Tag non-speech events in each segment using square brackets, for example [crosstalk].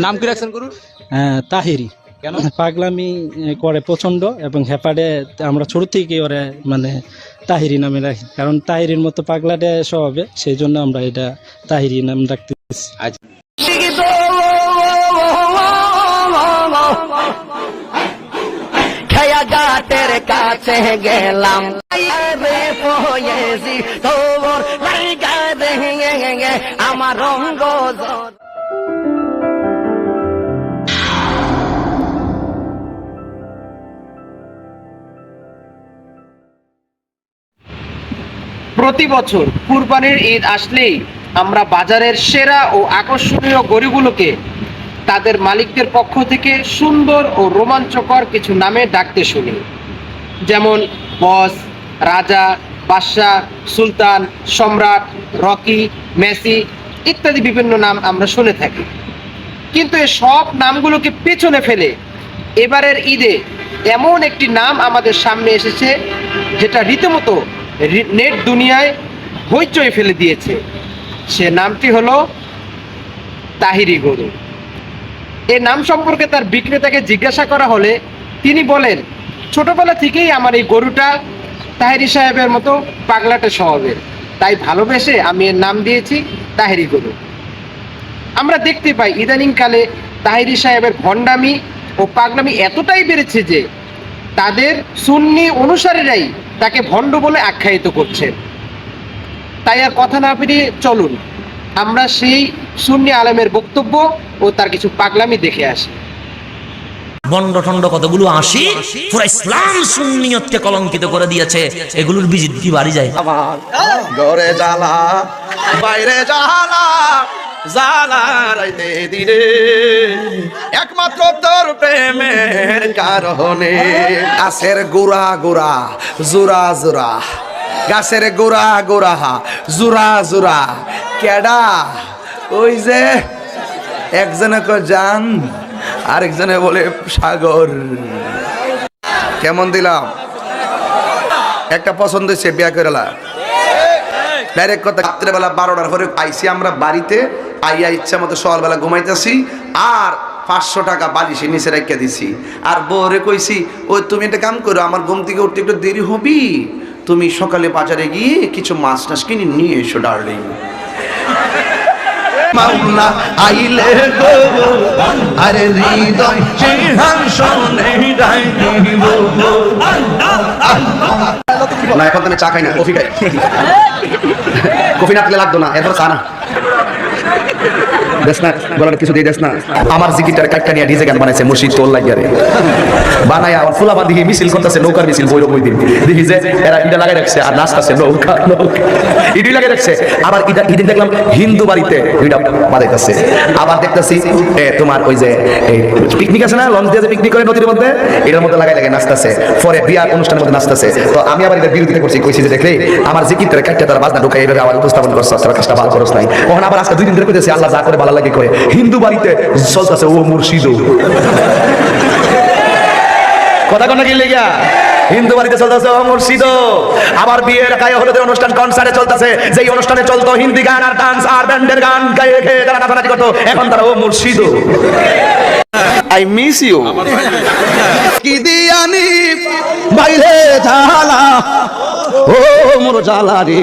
নাম কি রাখছেন গরুর হ্যাঁ, তাহিরি। কেন? পাগলামি করে প্রচণ্ড এবং হেপাডে আমরা ছোট থেকে ওরে মানে তাহিরি নামে রাখি। কারণ তাহিরির মতো পাগলাটে স্বভাবে সেই জন্য আমরা এটা তাহিরি নাম রাখতেছি। আচ্ছা। গাটের কাছে গেলাম। আমার রঙ্গ প্রতি বছর কুরবানির ঈদ আসলেই আমরা বাজারের সেরা ও আকর্ষণীয় গরুগুলোকে তাদের মালিকদের পক্ষ থেকে সুন্দর ও রোমাঞ্চকর কিছু নামে ডাকতে শুনি। যেমন বস, রাজা, বাদশাহ, সুলতান, সম্রাট, রকি, মেসি ইত্যাদি বিভিন্ন নাম আমরা শুনে থাকি। কিন্তু এই সব নামগুলোকে পেছনে ফেলে এবারের ঈদে এমন একটি নাম আমাদের সামনে এসেছে, যেটা রীতিমতো নেট দুনিয়ায় হইচই ফেলে দিয়েছে। সে নামটি হলো তাহিরি গরু। এই নাম সম্পর্কে তার বিক্রেতাকে জিজ্ঞাসা করা হলে তিনি বলেন, ছোটবেলা থেকেই আমার এই গরুটা তাহিরি সাহেবের মতো পাগলাটে স্বভাবের। তাই ভালোবেসে আমি এর নাম দিয়েছি তাহিরি গরু। আমরা দেখতে পাই ইদানিংকালে তাহিরি সাহেবের ভণ্ডামি ও পাগলামি এতটাই বেড়েছে যে তাদের সুন্নি অনুসারীরাই তাকে ভণ্ড বলে আখ্যায়িত করছে। তাই আর কথা না পেরিয়ে চলুন আমরা সেই সুন্নি আলমের বক্তব্য ও তার কিছু পাগলামি দেখে আসি। বন্ড ঠন্ড কতগুলো আসি পুরো ইসলাম সুন্নিয়তকে কলঙ্কিত করে দিয়েছে। এগুলোর বিজিদ্ধি বাড়ি যায়? ঘরে জ্বালা বাইরে জ্বালা জ্বালা রাইতে দিনে। একমাত্র তোর প্রেমের কারণে। গাছের গোড়া গোড়া জোড়া জোড়া গাছের গোড়া গোড়া জোড়া জোড়া কেডা? ওই যে একজনে কয়, জান। আরেকজনে বলে, সাগর। কেমন দিলাম? একটা পছন্দ হয়েছে, বিয়া করেলা ডাইরেক্ট কথা, রাত্রেবেলা বারোটার পরে আইসি আমরা বাড়িতে, আইয়া ইচ্ছা মতো সকালবেলা ঘুমাইতেছি। আর পাঁচশো টাকা বালিশে নিচে রেখে দিছি। আর বউরে কইছি ওই তুমি একটা কাম করো আমার ঘুম থেকে উঠতে একটু দেরি হবি। তুমি সকালে বাজারে গিয়ে কিছু মাছ টাছ কিনে নিয়ে এসো ডার্লিং [laughs] মাওলা আইলে গো আরে হৃদয় সিংহাসনে ডাইনিব না এখন তো চা খাই না কফি খাই। [laughs] কফি না পেলে লাগতো না এরপর চা না। আমার জিকিটার কাটটা আমার আবার হিন্দু বাড়িতে আবার দেখতেছি তোমার ওই যে পিকনিক আছে না? লঞ্চ দিয়ে যে পিকনিক করে নদীর মধ্যে? এটার মধ্যে লাগাই লাগাই নাচতেছে। পরে বিয়ার অনুষ্ঠানের মধ্যে নাচতেছে। তো আমি আবার এদের বিরোধিতা করছি, কইছি যে দেখলে আমার জিকির কাটতে তারা বাজনা ঢুকাই এভাবে আবার উপস্থাপন করছে তারা কাজটা ভালো করছ নাই। ওখানে আবার আজকে দুই দিন ধরে কইতেছে আল্লাহ যা করে ভালো লাগে করে। হিন্দু বাড়িতে চলতেছে ও মুর্শিদ কথা কোন কি লেগা হিন্দু বাড়িতে চলতেছে ও মুর্শিদ আবার বিয়ের গায়ে হলুদের অনুষ্ঠান কনসার্টে চলতেছে। যেই অনুষ্ঠানে চলতো হিন্দি গান আর ডান্স আর ব্যান্ডের গান গায়ে খেয়ে তারা নাচানাচি করতো এখন তারা ও মুর্শিদ আই মিস ইউ কি দিয়ানি বাইরে ও মোর জ্বালা রে।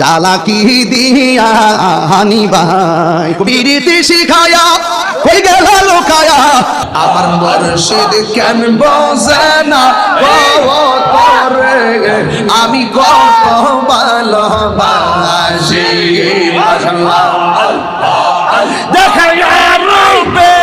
জ্বালা কি দিয়া হানি ভাই বিরীতি শিখায়া কই গেল লোকায়া। আমার মুর্শিদ কেন বসে না? আমি কত ভালোবাসি। দেখাইয়া রূপের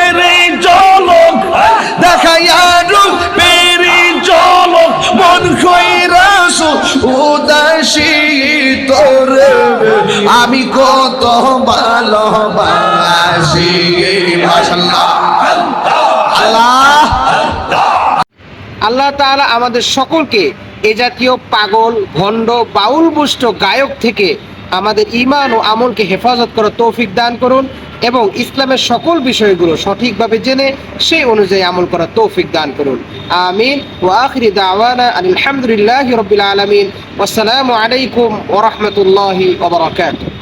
আল্লাহ আল্লাহ তাআলা আমাদের সকলকে এ জাতীয় পাগল, ভণ্ড, বাউল বুষ্ট গায়ক থেকে আমাদের ইমান ও আমলকে হেফাজত করার তৌফিক দান করুন এবং ইসলামের সকল বিষয়গুলো সঠিকভাবে জেনে সেই অনুযায়ী আমল করার তৌফিক দান করুন। আমিন। ও আখরি দাওয়ানা আলহামদুলিল্লাহ রবিল আলমিন। আসসালামু আলাইকুম ওরহমতুল্লাহি ওবরাকাতুহ